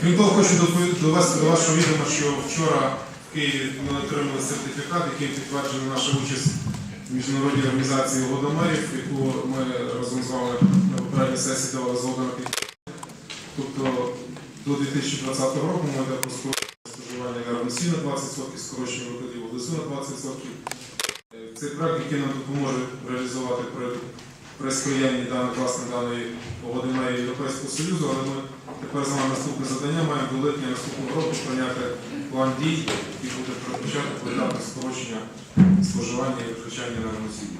Крім того, хочу довести до вашого відома, що вчора в Києві ми отримали сертифікат, який підтверджує нашу участь міжнародній організації водомерів, яку ми разом з вами на попередній сесії давали згоду на. Тобто до 2020 року ми скорочення споживання енергоносії на 20%, скорочення викладів водосу на 20%. Е, Цей проект, який нам допоможе реалізувати при, при сприянні власне даної водомерії Європейського Союзу, але ми Тепер з вами наступне завдання маємо до липня наступного року прийняти план дій, який буде передбачати поетапне скорочення розташування і розпочання на носіння.